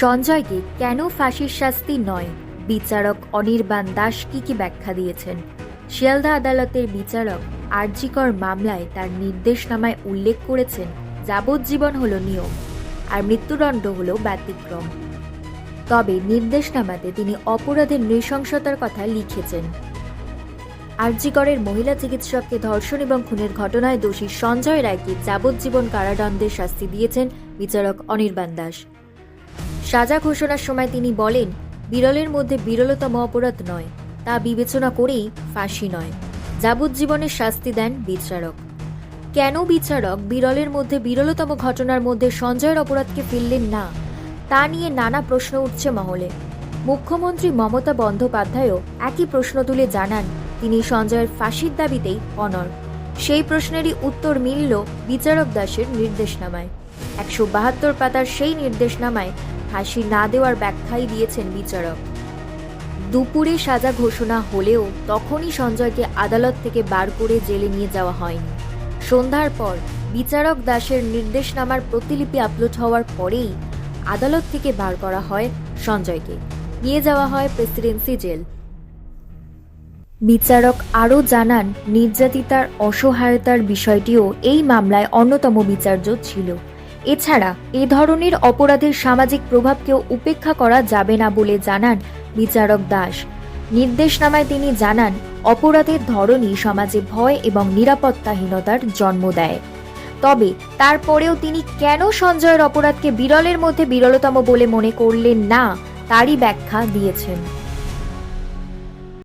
সঞ্জয়কে কেন ফাঁসির শাস্তি নয়? বিচারক অনির্বাণ দাস কি কি ব্যাখ্যা দিয়েছেন? শিয়ালদা আদালতের বিচারক আরজিকর মামলায় তার নির্দেশনামায় উল্লেখ করেছেন, যাবজ্জীবন হল নিয়ম আর মৃত্যুদণ্ড হল ব্যতিক্রম। তবে নির্দেশনামাতে তিনি অপরাধের নৃশংসতার কথা লিখেছেন। আরজিকরের মহিলা চিকিৎসককে ধর্ষণ এবং খুনের ঘটনায় দোষী সঞ্জয় রায়কে যাবজ্জীবন কারাদণ্ডের শাস্তি দিয়েছেন বিচারক অনির্বাণ দাস। সাজা ঘোষণার সময় তিনি বলেন, বিরলের মধ্যে বিরলতম অপরাধ নয়, তা বিবেচনা করেই ফাঁসি নয়। যাবজ্জীবনের শাস্তি দেন বিচারক। কেন বিচারক বিরলের মধ্যে বিরলতম ঘটনার মধ্যে সঞ্জয়ের অপরাধকে ফেললেন না, তা নিয়ে নানা প্রশ্ন উঠছে মহলে। মুখ্যমন্ত্রী মমতা বন্দ্যোপাধ্যায়ও একই প্রশ্ন তুলে জানান, তিনি সঞ্জয়ের ফাঁসির দাবিতেই অনর সেই প্রশ্নেরই উত্তর মিলল বিচারক দাসের নির্দেশনামায়। একশো বাহাত্তর পাতার সেই নির্দেশনামায় ফাঁসি না দেওয়ার ব্যাখ্যাই দিয়েছেন বিচারক। দুপুরে সাজা ঘোষণা হলেও তখনই সঞ্জয়কে আদালত থেকে বার করে জেলে নিয়ে যাওয়া হয়নি। সন্ধ্যার পর বিচারক দাসের নির্দেশনামার প্রতিলিপি আপলোড হওয়ার পরেই আদালত থেকে বার করা হয় সঞ্জয়কে। নিয়ে যাওয়া হয় প্রেসিডেন্সি জেল। বিচারক আরও জানান, নির্যাতিতার অসহায়তার বিষয়টিও এই মামলায় অন্যতম বিচার্য ছিল। এছাড়া এ ধরনের অপরাধের সামাজিক প্রভাবকেও উপেক্ষা করা যাবে না বলে জানান বিচারক দাস। নির্দেশনামায় তিনি জানান, অপরাধের ধরনই সমাজে ভয় এবং নিরাপত্তাহীনতার জন্ম দেয়। তবে তারপরেও তিনি কেন সঞ্জয়ের অপরাধকে বিরলের মধ্যে বিরলতম বলে মনে করলেন না, তারই ব্যাখ্যা দিয়েছেন।